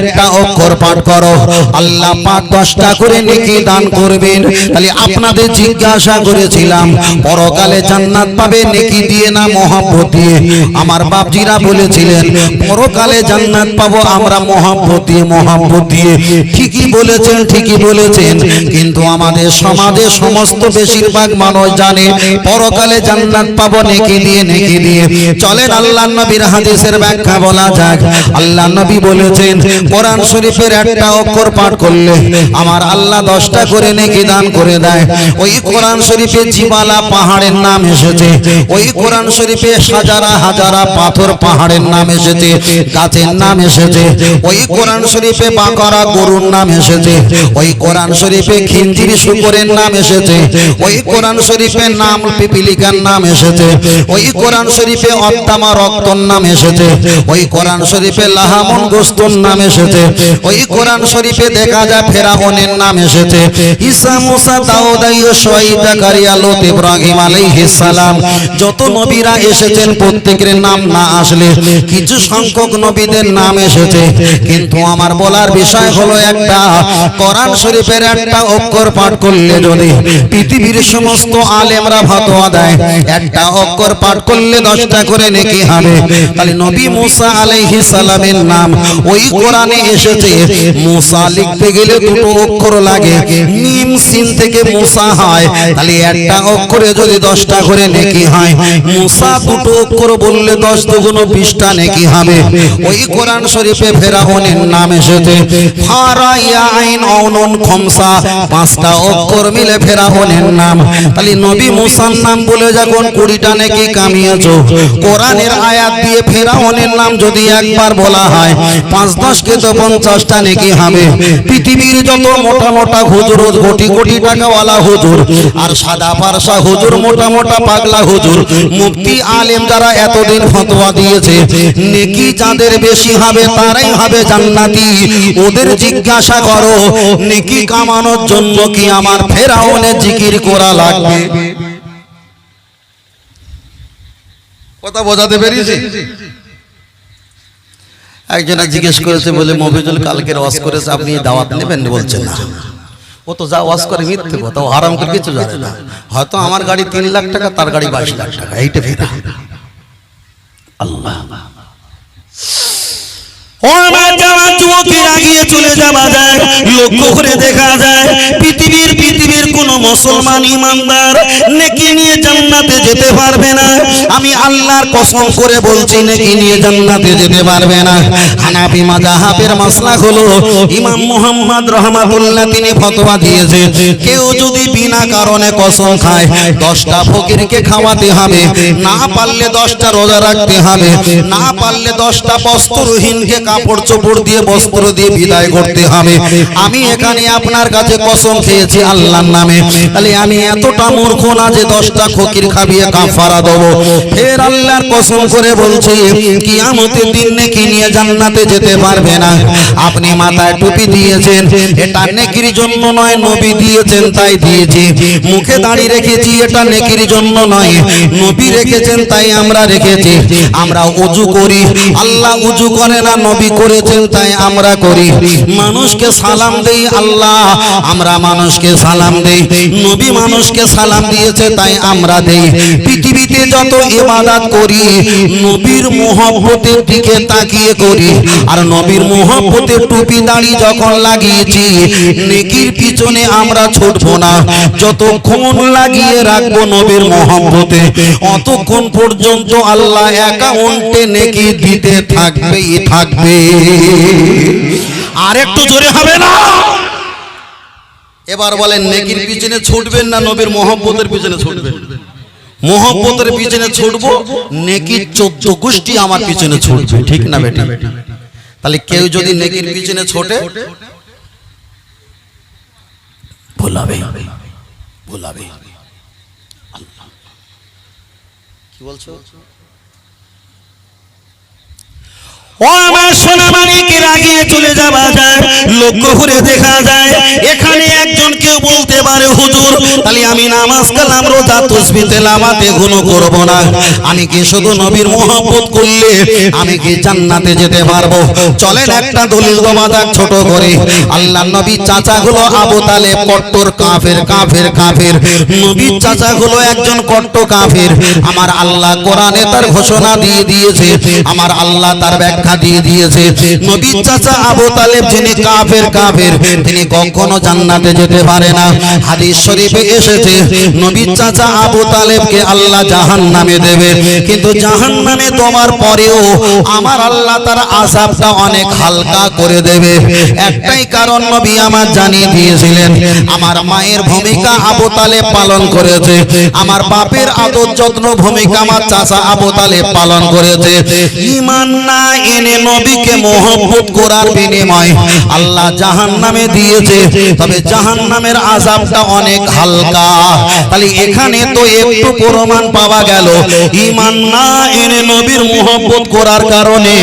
একটা অক্ষর পাঠ করো। আল্লাহ পাক দশটা করে নেকি দান করবেন। তাহলে আপনাদের জিজ্ঞাসা করেছিলাম, পরকালে জান্নাত পাবে নেকি দিয়ে না মহব্বত দিয়ে? আমার বাপজিরা বলেছিলেন, পরকালে জান্নাত পাবো আমরা মহব্বত দিয়ে মহব্বত দিয়ে। ঠিকই বলেছেন ঠিকই বলেছেন। কিন্তু আমাদের সমাজে সমস্ত বেশিরভাগ মানুষ জানে, পরকালে জান্নাত পাবো নেকি দিয়ে নেকি দিয়ে। চলেন আল্লাহ নবীর হাদিসের ব্যাখ্যা বলা যাক। আল্লাহ নবী বলেছেন কোরআন শরীফের একটা অক্ষর পাঠ করলে আমার আল্লাহ দশটা করে নেকি দান করে দেয়। ওই কোরআন শরীফে জিবালা পাহাড়ের নাম এসেছে। ওই কোরআন শরীফে হাজারা হাজারা পাথর পাহাড়ের নাম এসেছে। গাছের নাম এসেছে। ওই কোরআন শরীফে বাকরা গরুর নাম এসেছে। ওই কোরআন শরীফে খিঞ্জিরি শুকরের নাম এসেছে। ওই কোরআন শরীফে নাম পিপিলিকার নাম এসেছে। ওই কোরআন শরীফে অত্তামা রক্তর নাম এসেছে। ওই কোরআন শরীফে লাহামন গোস্তর নাম এসেছে ওই কোরআন শরীফে দেখা যায় ফেরাউনের নাম এসেছে। ঈসা, মুসা, দাউদ শুআইব জাকারিয়া লূত, ইব্রাহিম আলাইহিস সালাম। যত নবীরা এসেছেন, প্রত্যেকের নাম না আসলে কিছু সংখ্যক নবীদের নাম এসেছে। কিন্তু আমার বলার বিষয় হলো একটা, কোরআন শরীফের একটা অক্ষর পাঠ করলে যদি পৃথিবীর সমস্ত আলেমরা ফতোয়া দেয়, একটা অক্ষর পাঠ করলে দশটা করে নেকি হবে। তাহলে নবী মুসা আলাইহিস সালামের নাম ওই কোরআনে এসেছে, মুসা লিখতে গেলে দুটো অক্ষর লাগে মিম সিন থেকে মুসা হয়, তাহলে একটা অক্ষরে যদি দশটা করে নেকি হয়, মুসা দুটো অক্ষর বললে দশ দুগুণ বিশটা নেকি হবে। ওই কোরআন শরীফে ফেরাউনের নাম এসেছে পাঁচটা অক্ষর মিলে ফেরাউনের নাম। তাহলে নবী মুসার নাম বলে যখন কুড়িটা নেকি কামিয়েছ, কোরআনের আয়াত দিয়ে ফেরাউনের নাম যদি একবার বলা হয়, পাঁচ দশকে তো পঞ্চাশটা নেকি হবে। পৃথিবীর যত মোটা মোটা হুজুর, কোটি কোটি টাকাওয়ালা হুজুর, আর সাদা পারসা হুজুর, মোটা মোটা পাগলা হুজুর, মুফতি, আলেম যারা এতদিন ফতোয়া দিয়েছে, নেকি যাদের বেশি হবে তারাই হবে জান্নাতি। ওদের জিজ্ঞাসা করো, নেকি কামানোর জন্য কি আমার ফেরাউনের জিকির করা লাগবে? কথা বোঝাতে পেরেছি? একজনে জিজ্ঞেস করেছে বলে মফিজুল কালকের ওয়াজ করেছে আপনি দাওয়াত নেবেন বলছেন না। ও তো যা ওয়াজ করে মিথ্যে কথা ও হারাম করে কিছু জানে না। হয়তো আমার গাড়ি তিন লাখ টাকা তার গাড়ি বাইশ লাখ টাকা এইটা ফেরা আল্লাহ। ও আমার যাওয়া যুবকেরা গিয়ে চলে যাওয়া যায় লক্ষ্য করে দেখা যায় মুসলমান ইমানদার, নেকি নিয়ে জান্নাতে যেতে পারবে না। আমি আল্লাহর কসম করে বলছি, নেকি নিয়ে জান্নাতে যেতে পারবে না। হানাফি মাযহাবের মাসলা হলো, ইমাম মুহাম্মদ রহমাতুল্লাহ তিনি ফতোয়া দিয়েছে, কেউ যদি বিনা কারণে কসম খায়, দশটা ফকিরকে খাওয়াতে হবে, না পারলে দশটা রোজা রাখতে হবে, না পারলে দশটা বস্ত্রহীনকে কাপড় চোপড় দিয়ে, বস্ত্র দিয়ে বিদায় করতে হবে। আমি এখানে আপনার কাছে কসম খেয়েছি আল্লাহর নামে। তাহলে আমি এতটা মূর্খ না যে দশটা ফকির খাবিয়ে কাফারা দেবো। ফের আল্লাহর কসম করে বলছি, কিয়ামতের দিন নেকি নিয়ে জান্নাতে যেতে পারবে না। আপনি মাথায় টুপি দিয়েছেন, এটা নেকির জন্য নয়, নবী দিয়েছেন তাই দিয়েছি। মুখে দাঁড়িয়ে রেখেছি, এটা নেকির জন্য নয়, নবী রেখেছেন তাই আমরা রেখেছি। আমরা উজু করি, আল্লাহ উজু করে না, নবী করেছেন তাই আমরা করি। মানুষকে সালাম দেই আল্লাহ, আমরা মানুষকে সালাম দেই। নবী মানুষকে সালাম দিয়েছে, তাই আমরা দেই। পৃথিবীতে যত ইবাদত করি, নবীর মোহব্বতের দিকে তাকিয়ে করি। আর নবীর মোহব্বতের টুপি দাড়ি যখন লাগিয়েছি, নেকির পিছনে আমরা ছুটবো না। যতক্ষণ লাগিয়ে রাখব নবীর মোহব্বতে, অতক্ষণ পর্যন্ত আল্লাহ অ্যাকাউন্টে নেকি দিতে থাকবেই থাকবে। আর একটু জোরে হবে না? এবার বলেন নেকির পিছনে ছুটবেন না নবীর মোহব্বতের পিছনে ছুটবেন? মোহব্বতের পিছনে ছুটবো? নেকির চোদ্দ গোষ্ঠী আমার পিছনে ছুটবে। ঠিক না বেটা? তাহলে কেউ যদি নেকির পিছনে ছোটে? ভুলাবে ভুলাবে কি বলছো? ও আমার সোনা মানিকের আগে চলে যাওয়া যায়, লক্ষ্য করে দেখা যায়, এখানে একজনকে কেউ বলতে পারে, হুজুর, তাহলে আমি নামাজ কালাম, রোজা, তসবি, তেলাওয়াত এগুলো করব না। আমি কি শুধু নবীর মোহাম্মত করলে আমি কি জান্নাতে যেতে পারব? চলেন একটা দলিল দেওয়া যাক ছোট করে। আল্লাহ নবী চাচাগুলো আবু তালেব, কট্টর, কাফের কাফের কাফের। নবীর চাচাগুলো একজন কট্ট কাফের। আমার আল্লাহ কোরআনে তার ঘোষণা দিয়ে দিয়েছে। আমার আল্লাহ তার ব্যাখ্যা দিয়ে দিয়েছে। নবীর চাচা আবু তালেব, যিনি কাফের কাফের, তিনি কখনো জান্নাতে যেতে পারে না। হাদিস শরীফে এসেছে, নবীর চাচা আবু তালেবকে আল্লাহ জাহান নামে দেবে। কিন্তু জাহান নামে তোমার পরেও আমার আল্লাহ তার আযাবটা অনেক হালকা করে দেবে। একটাই কারণ নবী আমার জানিয়ে দিয়েছিলেন, আমার মায়ের ভূমিকা আবু তালেব পালন করেছে। আমার বাপের আদর যত্ন ভূমিকা আমার চাচা আবু তালেব পালন করেছে। ইমান না এনে নবীকে মোহব্বত করার বিনিময় আল্লাহ জাহান নামে দিয়েছে। তবে জাহান নামের আজাবটা অনেক হালকা। তাহলে এখানে তো একটু প্রমাণ পাওয়া গেল। ইমান না এনে নবীর মোহব্বত করার কারণে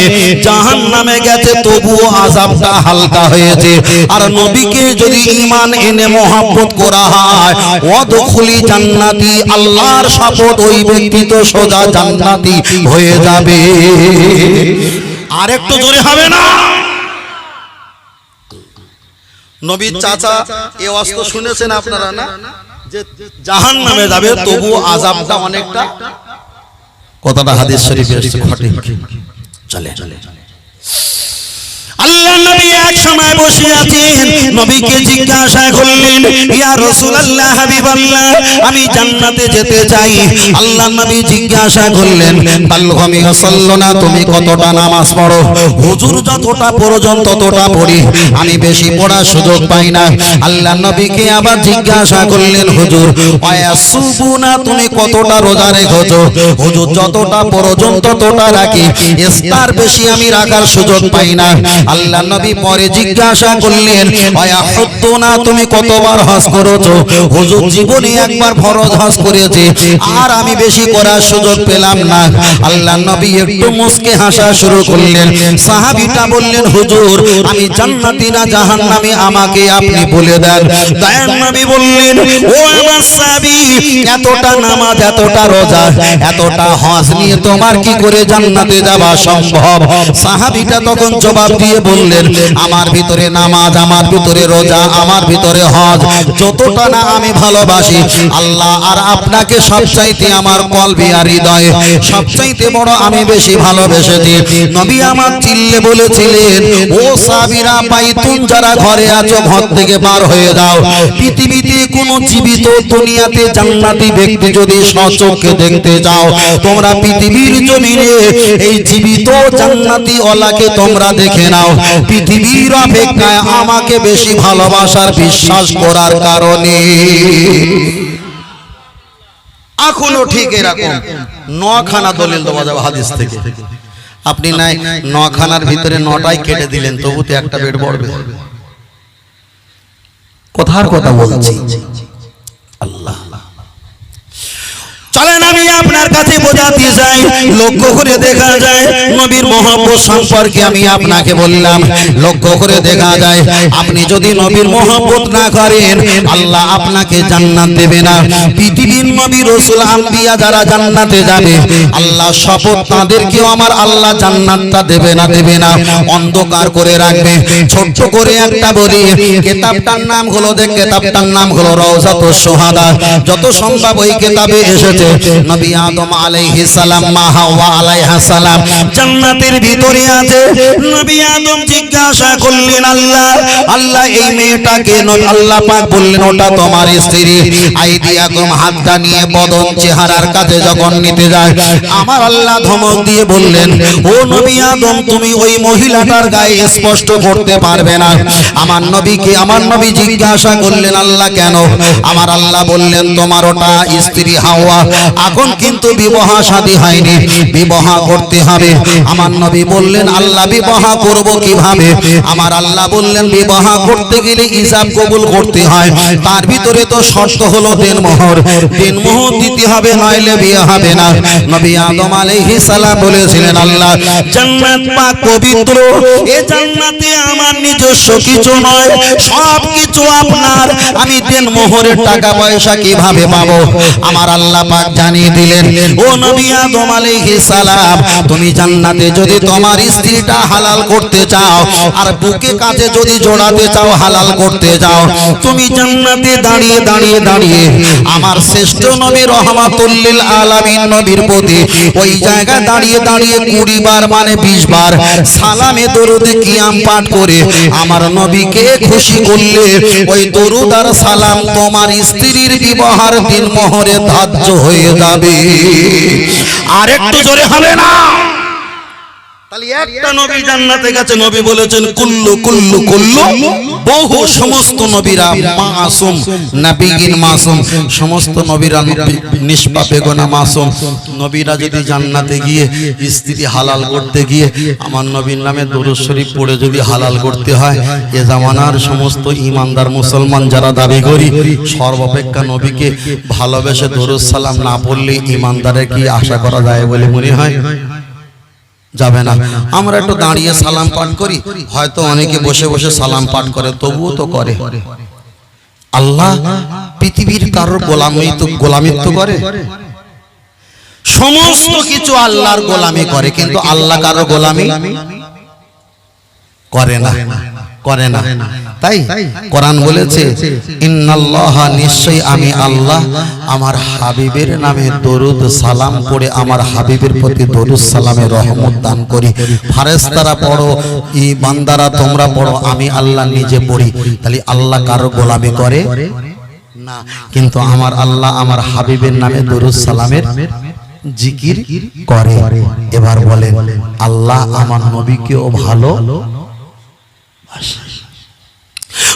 জাহান নামে গেছে, তবুও আজাবটা হালকা হয়েছে। আর নবীকে যদি ইমান এনে মোহাব্বত করা হয়, অদখলি জান্নাতি, আল্লাহর শপথ ওই ব্যক্তি তো সোজা জান্নাতি হয়ে যাবে। আর একটু জোরে হবে না। নবীর চাচা এ অস্ত্র শুনেছেন আপনারা না? যে জাহান নামে যাবে তবু আজাবটা অনেকটা কথাটা হাদিস শরীফে ঘটে চলে চলে আল্লাহ নবী এক সময় বসে আছেন নবীকে জিজ্ঞাসা করলেন, ইয়া রাসূলুল্লাহ হাবিবাল্লাহ, আমি জান্নাতে যেতে চাই। আল্লাহ নবী জিজ্ঞাসা করলেন বাল্লমি সাল্লানা তুমি কতটা নামাজ পড়ো? হুজুর যতটা প্রয়োজন ততটা পড়ি, আমি বেশি পড়ার সুযোগ পাই না। আল্লাহ নবীকে আবার জিজ্ঞাসা করলেন, হুজুর ওয়াসুবুনা তুমি কতটা রোজা রেখেছো? হুজুর, যতটা প্রয়োজন ততটা রাখি তার বেশি আমি রাখার সুযোগ পাই না। আল্লাহ নবী পরে জিজ্ঞাসা করলেন না তুমি কতবার হজ করেছ? হুজুর জীবনে একবার ফরজ হজ করেছে, আর আমি বেশি করার সুযোগ পেলাম না। আল্লাহ নবী একটু মুসকে হাসা শুরু করলেন। সাহাবীটা বললেন, হুজুর, আমি জান্নাতি না জাহান্নামী, আমাকে আপনি বলে দেন। দয়ান নবী বললেন, ও আমার সাহাবী, এতটা নামাজ, এতটা রোজা, এতটা হজ নিয়ে তোমার কি করে জান্নাতে যাওয়া সম্ভব? সাহাবীটা তখন জবাব দিয়ে বললেন আমার ভিতরে নামাজ আমার ভিতরে রোজা আমার ভিতরে হজ যতটা না আমি ভালোবাসি আল্লাহ আর আপনাকে সবচাইতে আমার কলবি আর হৃদয়ে সবচাইতে বড় আমি বেশি ভালোবেসেছি। নবী আমার চিল্লে বলেছিলেন ও সাবিরা পাইতুন যারা ঘরে আছো ঘর থেকে বার হয়ে যাও। পৃথিবীতে কোনো জীবিত দুনিয়াতে জান্নাতি ব্যক্তি যদি সচক্ষে দেখতে যাও তোমরা পৃথিবীর জমিনে এই জীবিত জান্নাতি ওলাকে তোমরা দেখে নাও। পৃথিবীর অপেক্ষায় আমাকে বেশি ভালোবাসার বিশ্বাস করার কারণে। এখনও ঠিক এরকম। নখানা দলিল দেওয়া যাবে হাদিস থেকে। আপনি নাই, নখানার ভিতরে নটাই কেটে দিলেন, তবু তো একটা বেড পড়বে। কথার কথা বলছি। আল্লাহ। চলেন আমি আপনার কাছে বোঝাতে চাই, লক্ষ্য করে দেখা যায়, নবীর সম্পর্কে আমি আপনাকে বললাম। লক্ষ্য করে দেখা যায়, আপনি যদি নবীর না করেন, আল্লাহ আপনাকে জান্নাত দেবে না। পৃথিবীর নবী রসুল, আম্বিয়া যারা জান্নাতে যাবে, আল্লাহ শপথ আমার আল্লাহ জান্নাতটা দেবে না দেবে না। অন্ধকার করে রাখবে। ছোট্ট করে একটা বলি, কেতাবটার নাম হলো যে কেতাবটার নাম হলো রওজাতুস সোহাদা। যত সম্ভব ওই কেতাবে এসেছে। নবী আদম আলাইহিস সালাম, মা হাওয়া আলাইহা সালাম জান্নাতের ভিতরে আছে। নবী আদম জিজ্ঞাসা করলেন, আল্লাহ আল্লাহ, এই মেয়েটাকে আল্লাহ পাক বললেন, ওটা তোমার স্ত্রী। আইদি আদম হাতটা নিয়ে বদন চেহারার কাছে যখন নিতে যায়, আমার আল্লাহ ধমক দিয়ে বললেন, ও নবী আদম, তুমি ওই মহিলাটার গায়ে স্পষ্ট করতে পারবে না। আমার নবীকে, আমার নবী জিজ্ঞাসা করলেন, আল্লাহ, কেন? আমার আল্লাহ বললেন, তোমার ওটা স্ত্রী হাওয়া এখন কিন্তু বিবাহ শাদী হয়নি। বিবাহ করতে হবে। আমার নবী বললেন, আল্লাহ বিবাহ করব কীভাবে? আমার আল্লাহ বললেন, বিবাহ করতে গেলে হিসাব কবুল করতে হয়। তার ভিতরে তো শর্ত হলো দেনমোহর দেনমোহর দিতে হবে, নইলে বিয়ে হবে না। নবী আদম আলাইহিস সালাম বলেছিলেন, আল্লাহ, জান্নাত পাক পবিত্র। এ জান্নাতে আমার নিজস্ব কিছু নয়, সব কিছু আপনার। আমি দেন মোহরের টাকা পয়সা কীভাবে পাবো? আমার আল্লাহ পাক জানিয়ে দিলেন, ও নবী আদম আলাইহিস সালাম, তুমি জান্নাতে যদি তোমার স্ত্রীটা হালাল করতে চাও, আর বুকে কাছে যদি জোড়াতে চাও হালাল করতে চাও তুমি জান্নাতে দাঁড়িয়ে দাঁড়িয়ে দাঁড়িয়ে আমার শ্রেষ্ঠ নবী রহমাতুল্লিল আলামিন নবীর প্রতি ওই জায়গায় দাঁড়িয়ে দাঁড়িয়ে কুড়ি বার মানে বিশ বার সালামে দরুদে কিয়াম পাঠ করে আমার নবীকে খুশি করলে ওই দরুদ আর সালাম তোমার স্ত্রীর বিবাহার দিন মোহরে ধার্য হয়ে যাবে আর একটু জোরে হবে না। তাহলে একটা নবী জান্নাতে গেছে নবী বলেছেন কুল্লু কুল্লু কুল্লু। বহু সমস্ত নবীরা মাসুম নাবিগিন মাসুম সমস্ত নবীরা মাসুম। নবীরা যদি জান্নাতে গিয়ে স্ত্রী হালাল করতে গিয়ে আমার নবীর নামে দরুদ শরীফ পড়ে যদি হালাল করতে হয় এ জামানার সমস্ত ইমানদার মুসলমান যারা দাবি করি সর্বাপেক্ষা নবীকে ভালোবেসে দরুদ সালাম না পড়লে ইমানদারের কি আশা করা যায় বলে মনে হয়? যাবে না। আমরা একটু দাঁড়িয়ে সালাম পাঠ করি। হয়তো অনেকে বসে বসে সালাম পাঠ করে তবুও তো করে। আল্লাহ পৃথিবীর কারোর গোলামি তো গোলামিত্ব করে। সমস্ত কিছু আল্লাহর গোলামি করে কিন্তু আল্লাহ কারও গোলামি করে না। করে না। তাই কোরআন বলেছে, ইন্নাল্লাহ নিশ্চয়ই আমি আল্লাহ, আমার হাবিবের নামে দরুদ সালাম পড়ে আমার হাবিবের প্রতি দরুদ সালামে রহমত দান করি। ফারেস্তারা পড়ো, ই বান্দারা তোমরা পড়ো, আমি আল্লাহ নিজে পড়ি। তাহলে আল্লাহ কারও গোলামি করে? না। কিন্তু আমার আল্লাহ আমার হাবিবের নামে দরুদ সালামের জিকির করে। এবার বলেন, আল্লাহ আমার নবীকেও ভালো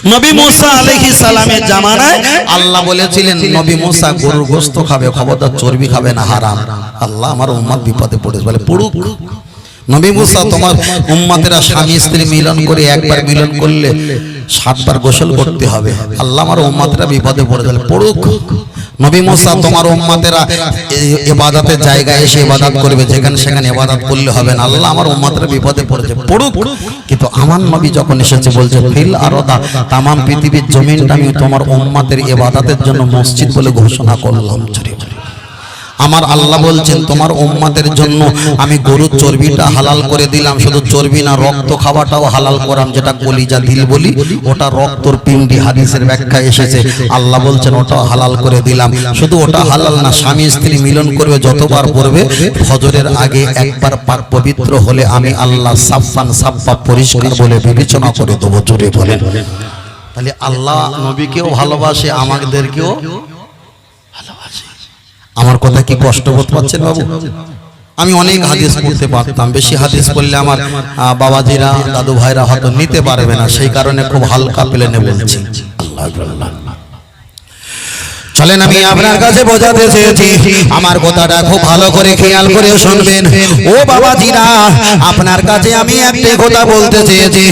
নবী মুসা আলাইহিস সালামের জামানায় আল্লাহ বলেছিলেন, নবী মুসা গরুর গোস্ত খাবে, খবরদার চর্বি খাবে না, হারাম। আল্লাহ আমার উম্মত বিপদে পড়েছে। বলে, পড়ুক। নবী মুসা তোমার উম্মতেরা স্বামী, স্ত্রী মিলন করে একবার মিলন করলে সাতবার গোসল করতে হবে। আল্লাহ আমার উম্মতেরা বিপদে পড়ে গেলে পড়ুক। নবী মুসা তোমার উম্মতেরা এবাদাতের জায়গায় এসে ইবাদত করবে। যেখানে সেখানে ইবাদত করলে হবে না। আল্লাহ আমার উম্মতেরা বিপদে পড়েছে। পড়ুক। কিন্তু আমার নবী যখন এসেছে, বলছে, ফিল আরদা তাম পৃথিবীর জমিনটা আমি তোমার উম্মাতের এবাদাতের জন্য মসজিদ বলে ঘোষণা করলাম। আমার আল্লাহ বলছেন, তোমার উম্মাতের জন্য আমি গরুর চর্বিটা হালাল করে দিলাম। শুধু চর্বি না, রক্ত খাওয়াটাও হালাল করাম, যেটা কলিজা দিল বলি, ওটা রক্তর পিণ্ডি হাদিসের ব্যাখ্যা এসেছে। আল্লাহ বলছেন, ওটাও হালাল করে দিলাম। শুধু ওটা হালাল না, স্বামী স্ত্রী মিলন করবে, যতবার করবে ফজরের আগে একবার পাক পবিত্র হলে আমি আল্লাহ সাফান সাফা পরিষ্কার বলে বিবেচনা করে দেবো, জোরে বলেন। তাহলে আল্লাহ নবীকেও ভালোবাসে, আমাদেরকেও আমার কথা কি কষ্ট বোধ পাচ্ছেন বাবু? আমি অনেক হাদিস বলতে পারতাম, বেশি হাদিস পড়লে আমার বাবাজিরা দাদু ভাইরা হয়তো নিতে পারবে না, সেই কারণে খুব হালকা প্লেনে বলছি। আল্লাহ আল্লাহ চলেন আমি আপনার কাছে বোঝাতে চেয়েছি। আমার কথাটা খুব ভালো করে খেয়াল করে শুনবেন ও বাবাজিরা আপনার কাছে আমি একটা কথা বলতে চেয়েছি।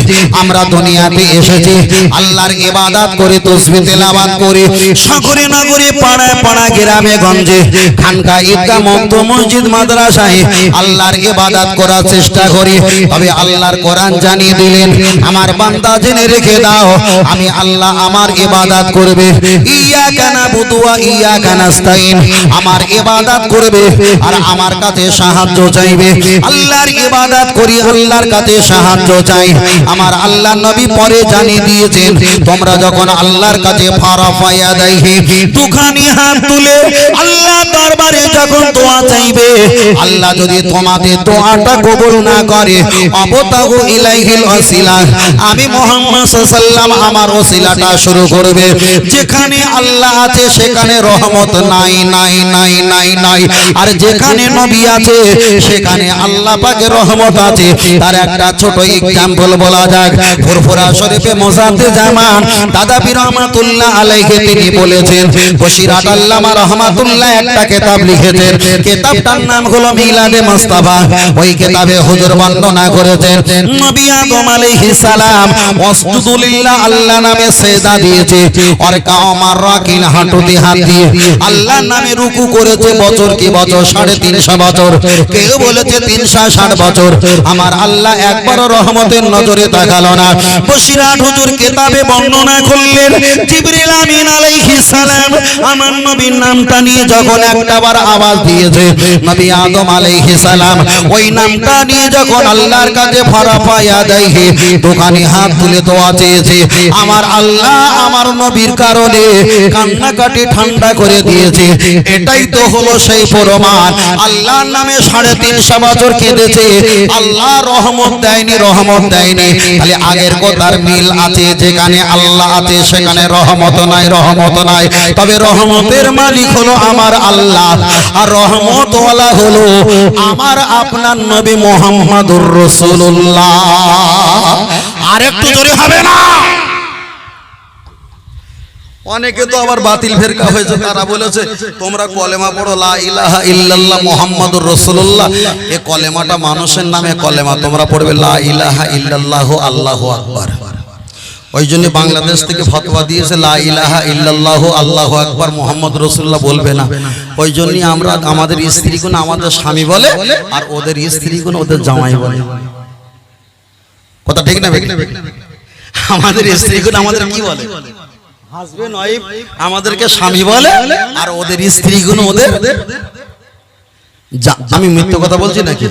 আমরা দুনিয়াতে এসেছি। আল্লাহর ইবাদত করে তসবি তেলাওয়াত করে সাগরে নাগরে পাড়ায় পাড়া গ্রামে গঞ্জে খানকা ঈদগাহ মক্ত মসজিদ মাদ্রাসায় আল্লাহর ইবাদত করার চেষ্টা করি। তবে আল্লাহর কোরআন জানিয়ে দিলেন আমার বান্দা জেনে রেখে দাও আমি আল্লাহ আমার ইবাদত করবে। ইয়াকা নাবুদু আমার ইবাদত করবে আর আমার কাছে সাহায্য চাইবে। আল্লাহর ইবাদত করি, আল্লাহর কাছে সাহায্য চাই। আমার আল্লাহ নবী পরে জানিয়ে দিয়েছেন, তোমরা যখন আল্লাহর কাছে দুখানি হাত তুলে আল্লাহ দরবারে যখন চাইবে, আল্লাহ যদি তোমাদের না করে ইলাইহিল আমি মুহাম্মদ সাল্লাল্লাহু আমার ওসিলাটা শুরু করবে। যেখানে আল্লাহ আছে রহমত নাই নাই নাই নাই নাই আর যেখানে নবী আছে সেখানে আল্লাহ পাকের রহমত আছে। তার একটা ছোট এক্সাম্পল বলা যাক। ফুরফুরা শরীফে মোসাদ্দে জামান দাদা বীর রহমাতুল্লাহ আলাইহি তিনি বলেছেন বশিরাত আল্লামা রহমাতুল্লাহ একটা কিতাব লিখেছেন। কিতাবটার নাম হলো মিলাদে মুস্তাফা। ওই কিতাবে হুজুর বর্ণনা করেছেন নবী আদম আলাইহিস সালাম ওয়াসজুদুলিল্লাহ আল্লাহ নামে সেজদা দিয়েছে। আর কাওমার রাকিন হাঁটুতে হাত দিয়ে আল্লাহর নামে রুকু করেছে বছর কি বছর সাড়ে তিনশো বছর। কেউ বলেছে তিনশো ষাট বছর। আমার আল্লাহ একবারও রহমতের নজরে তাকালো না। বসিরাট হুজুর কেতাবে বর্ণনা করলেন জিবরিল আমিন আলাইহিস সালাম আমার নবীর নামটা নিয়ে যখন একটাবার আওয়াজ দিয়েছে নবী আদম আলাইহিস সালাম ওই নামটা নিয়ে যখন আল্লাহর কাছে ফারা পায়া দেয় দোকানে হাত তুলে দোয়া চেয়েছে আমার আল্লাহ আমার নবীর কারণে কান্নাকাটি ঠান্ডা করে দিয়েছে। এটাই তো হলো সেই প্রমাণ। আল্লাহর নামে সাড়ে তিনশো বছর কেঁদেছে। আল্লাহ রহমত দেয়নি রহমত দেয়নি। তাহলে আগের কথার মিল আছে, যেখানে আল্লাহ আছে, সেখানে রহমত নাই রহমত নাই। তবে রহমতের মালিক হলো আমার আল্লাহ। আর রহমত রহমতওয়ালা হলো আমার আপনার নবী মোহাম্মদুর রসুল্লাহ আর একটু জোরে হবে না? অনেকে তো আবার বাতিল ফেরকা হয়েছে তারা বলেছে, তোমরা কলেমা পড়ো, লা ইলাহা ইল্লাল্লাহ মুহাম্মাদুর রাসূলুল্লাহ। এই কলেমাটা মানুষের নামে কলেমা, তোমরা পড়বে, লা ইলাহা ইল্লাল্লাহ আল্লাহু আকবার। ওই জন্য বাংলাদেশ থেকে ফতোয়া দিয়েছে, লা ইলাহা ইল্লাল্লাহ আল্লাহু আকবার মুহাম্মদ রাসূলুল্লাহ বলবে না। ওই জন্য আমরা, আমাদের স্ত্রীগুলো আমাদের স্বামী বলে, আর ওদের স্ত্রীগুলো ওদের জামাই বলে। কথা ঠিক না আমাদের স্ত্রীগুলো আমাদের কি বলে? হাজবেন্ড ওয়াইফ আমাদেরকে স্বামী বলে আর ওদের স্ত্রীগুলো ওদের। আমি মিথ্যে কথা বলছি নাকি?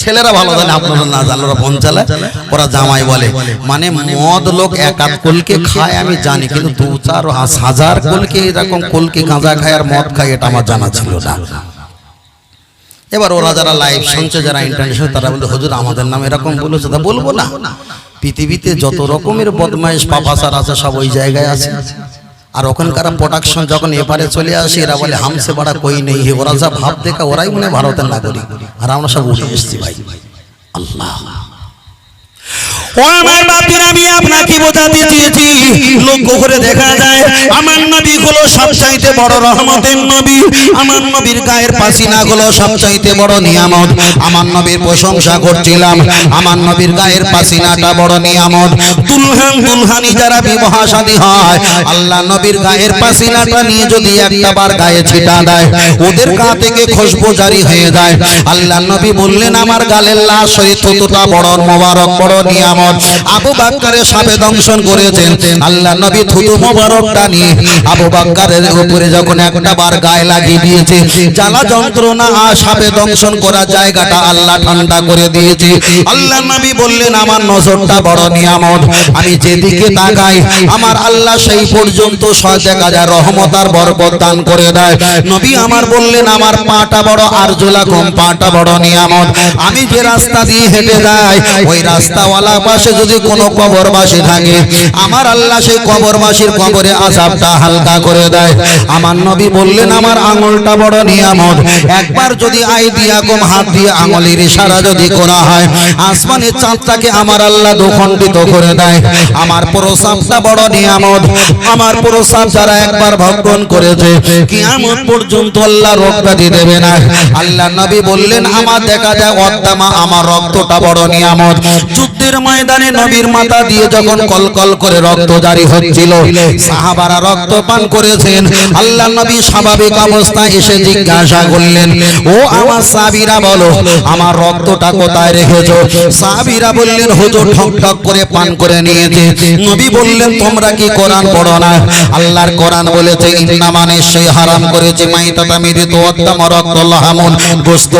ছেলেরা ভালো জানে আপনারা না ওরা ফোন চালায় ওরা জামাই বলে। মানে মদ লোক এক আধ কলকে খায় আমি জানি কিন্তু দু চার হাজার কলকে এরকম কলকে গাঁজা খায় আর মদ খায় এটা আমার জানা ছিল না। এবার ওরা যারা লাইভ শুনছে যারা ইন্টারনেশনাল তারা বলতে হজুর আমাদের নাম এরকম বলেছে। তা বলব না। পৃথিবীতে যত রকমের বদমাইশ পাপাসার আছে সব ওই জায়গায় আছে। আর ওখানকার প্রোডাকশন যখন এপারে চলে আসে এরা বলে হামসে বাড়া কই নেই? হে ওরা যা ভাব দেখা ওরাই মনে হয় ভারতের নাগরিক। আর আমরা সব উঠে এসছি ভাই। আল্লাহ। ও আমার বাপির, আমি আপনাকে বোঝাতে চেয়েছি। লক্ষ্য করে দেখা যায়, আমার নবী হলো সবচাইতে বড় রহমতের নবী। আমার নবীর গায়ের পাসিনা গুলো সবচাইতে বড় নিয়ামত। আমার নবীর প্রশংসা করছিলাম, আমার নবীর গায়ের পাসিনাটা বড় নিয়ামত। দুলহান, দুলহানি যারা হয়, আল্লাহ নবীর গায়ের পাসিনাটা নিয়ে যদি একটা বার গায়ে ছিটা দেয়, ওদের গা থেকে খুশবু জারি হয়ে যায়। আল্লাহ নবী বললেন, আমার গালের লাশ বড় মোবারক, বড় নিয়ামত। আবু বাক্কারের সাপে দংশন করেছেন। আল্লাহ নবী থুতু মোবারকটা নিয়ে আবু বাক্কারের উপরে যখন একটা বার গায়ে লাগিয়ে দিয়েছে, জ্বালা যন্ত্রণা আর সাপে দংশন করা জায়গাটা আল্লাহ ঠান্ডা করে দিয়েছে। আল্লাহ নবী বললেন, আমার নজরটা বড় নিয়ামত। আমি যেদিকে তাকাই, আমার আল্লাহ সেই পর্যন্ত দেখা যায়, রহমত আর বরকত দান করে দেয়। নবী আমার বললেন, আমার পাটা বড়, আরজুলা কম পাটা বড় নিয়ামত। আমি যে রাস্তা দিয়ে হেঁটে যাই, ওই রাস্তাওয়ালা পাশে যদি কোনো কবরবাসী থাকে, আমার আল্লাহ সেই কবরবাসীর কবরে আজাবটা হালকা করে দেয়। আমার নবী বললেন, আমার আঙুলটা বড় নিয়ামত। একবার যদি আই দিয়া কম হাত দিয়ে আঙুলের ইশারা যদি করা হয়, আসমানের চাঁদটাকে আমার আল্লাহ দুখণ্ডিত করে দেয়। আমার প্রসাবটা বড় নিয়ামত। আমার প্রসাব যারা একবার ভক্ষণ করেছে, কিয়ামত পর্যন্ত আল্লাহ রোগ ব্যাধি দেবে না। আল্লাহ নবী বললেন, আমার দেখা যায় অত্তামা আমার রক্তটা বড় নিয়ামত। যুদ্ধের ময়দানে নবীর মাথা দিয়ে যখন কলকল করে রক্ত জারি হচ্ছিল, সাহাবারা রক্ত পান করেছেন। আল্লাহ নবী স্বাভাবিক অবস্থায় এসে জিজ্ঞাসা করলেন, ও আমার সাবিরা বলো, আমার রক্তটা কোথায় রেখেছো? সাবিরা বললেন, হুজুর ঠক ঠক করে পান করে নিয়েছে। নবী বললেন, তোমরা কি কোরআন পড়ো না? আল্লাহর কোরআন বলেছে ইন্নামা নিশ্চয়ই হারাম করেছে মাইতাতা মৃত অত্তম রক্ত লাহামুন। গোস্ত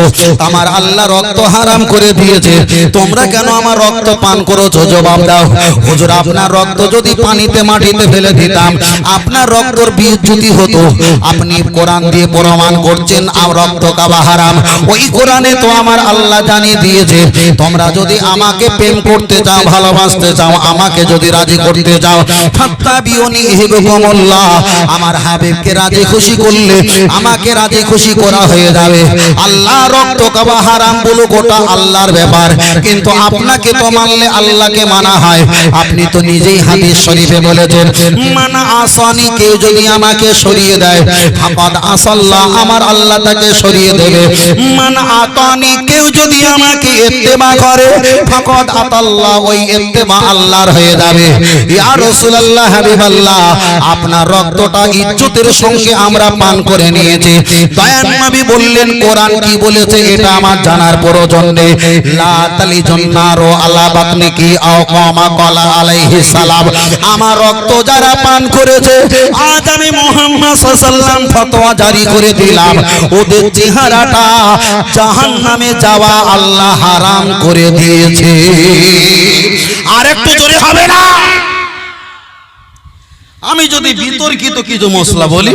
আমার আল্লাহ রক্ত হারাম করে দিয়েছে, তোমরা কেন আমার রক্ত পান করেছ জবাব দাও। হুজুর, আপনার রক্ত যদি পানিতে, মাটিতে ফেলে দিতাম, আপনার রক্তর বীজ যদি হতো। আপনি কোরআন দিয়ে প্রমাণ করছেন আর রক্ত কাবা হারাম। ওই কোরআনে তো আমার আল্লাহ জানিয়ে দিয়েছে, তোমরা যদি আমাকে প্রেম করতে চাও, ভালোবাসতে চাও, আমাকে যদি রাজি করতে চাও, ফাত্তাবিউনি ইহবিকুমুল্লাহ আমার হাবিবকে রাজি খুশি করলে আমাকে রাজি খুশি করা হয়ে যাবে। আল্লাহ রক্ত কাবা হারাম বলো, গোটা আল্লাহর ব্যাপার। কিন্তু আপনাকে তো মানলে আল্লাহকে মানা হয়। আপনি তো নিজেই হাদিস শরীফে বলেছেন, মান আসানি কেউ যদি আমাকে সরিয়ে দেয়, ফাকাদ আসাল্লাহ, আমার আল্লাহ তাকে সরিয়ে দেবে। মান আতানি কেউ যদি আমাকে ইত্তেবা করে, ফাকাদ আতাল্লাহ, ওই ইত্তেবা আল্লাহর হয়ে যাবে। ইয়া রাসূলুল্লাহ, হাবিবাল্লাহ, আপনার রক্তটা ইজ্জতের সঙ্গে আমরা পান করে নিয়েছি। দয়ান নবী বললেন, কোরআন কি বলেছে, এটা আমার জানার প্রয়োজন নেই। লা তালি জন্নারো আলা বাতনি কি আও কলা আলাইহিস সালাম? আমার রক্ত যারা পান করেছে, আজ আমি ফতোয়া জারি করে দিলাম। ওদের চেহারাটা জাহান্নামে যাওয়া আল্লাহ হারাম করে দিয়েছে। আর একটু জোরে হবে না? আমি যদি বিতর্কিত কিছু মশলা বলি,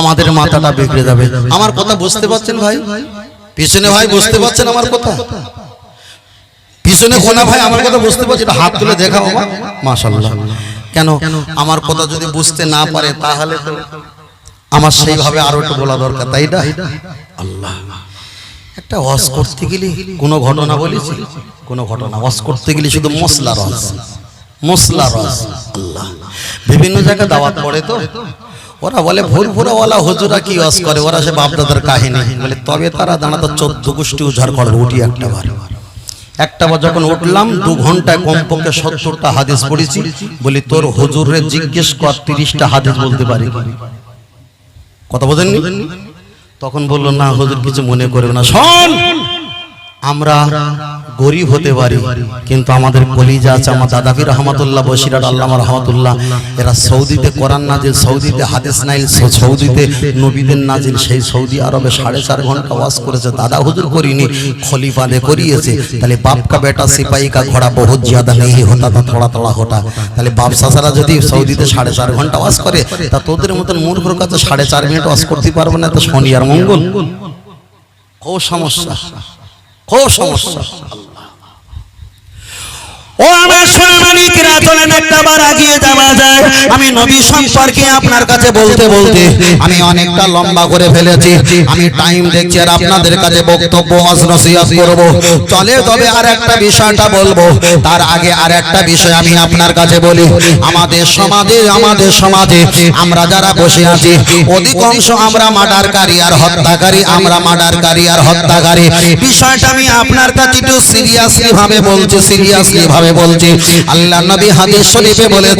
আমাদের মাথাটা বিগড়ে যাবে। আমার কথা বুঝতে পারছেন ভাই? পিছনে ভাই বুঝতে পারছেন আমার কথা? পিছনে কোনা ভাই, আমার কথা বুঝতে পারছি হাত তুলে দেখাও। মাশাল্লাহ কেন? আমার কথা যদি বুঝতে না পারে, তাহলে তো আমার সেইভাবে আরও একটু বলা দরকার, তাই না? আল্লাহ। একটা ওয়াজ করতে গেলে কোনো ঘটনা বলেছি? কোনো ঘটনা। ওয়াজ করতে গেলে শুধু মশলা রস। মশলা রস। আল্লাহ। বিভিন্ন জায়গায় দাওয়াত পড়ে তো। ওরা বলে ভোর ভোরওয়ালা হুজুরা কি ওয়াজ করে? ওরা সে বাপ বাপদাদার কাহিনী। বলে, তবে তারা দাঁড়াতো চোদ্দ গোষ্ঠী উজাড় করবে উঠি একটা বার। একটা বার যখন উঠলাম, দু ঘন্টায় কমপক্ষে সত্তরটা হাদিস পড়েছি। বলি, তোর হুজুরে জিজ্ঞেস কর, তিরিশটা হাদিস বলতে পারি কথা বোঝেননি? তখন বলল, না হজুর, কিছু মনে করবে না। শোন! আমরা গরিব হতে পারি, কিন্তু আমাদের কলিজা আছে আমার দাদাবি রহমতুল্লাহ বসিরাট আল্লামা রহমতুল্লাহ। এরা সৌদিতে কোরআন নাজিল, সৌদিতে হাদিস নাইল সৌদিতে নবীদের নাজিল, সেই সৌদি আরবে সাড়ে চার ঘণ্টা ওয়াজ করেছে। দাদা হুজুর করিনি, খলিফাদে করিয়েছে। তাহলে বাপকা বেটা সিপাহী কা ঘোড়া বহুত জ্যাদা নেই হতা, তা থোড়া থোড়া হতা। তাহলে বাপ সাসারা যদি সৌদিতে সাড়ে চার ঘণ্টা ওয়াজ করে, তা তোদের মতন মূর্খর কাছে সাড়ে চার মিনিট ওয়াজ করতে পারবে না, তো শনি আর মঙ্গল। ও সমস্যা। খুব সমস্যা ও আমার সোনামানিকরা একটা বার আগিয়ে যাওয়া যায়। আমি নবী সম্পর্কে আপনার কাছে বলতে বলতে আমি অনেকটা লম্বা করে ফেলেছি। আমি টাইম দেখছি আর আপনাদের কাছে বক্তব্য নসিহত করব। চলে তবে আর একটা বিষয়টা বলব। তার আগে আর একটা বিষয় আমি আপনার কাছে বলি। আমাদের সমাজে আমাদের সমাজে আমরা যারা বসে আছি, অধিকাংশ আমরা মার্ডারকারী আর হত্যাকারী, আমরা মার্ডারকারী আর হত্যাকারী। বিষয়টা আমি আপনার কাছে একটু সিরিয়াসলি ভাবে বলছি সিরিয়াসলি ভাবে। বলছি আল্লাহ নবী হাদিস শরীফে বলেছে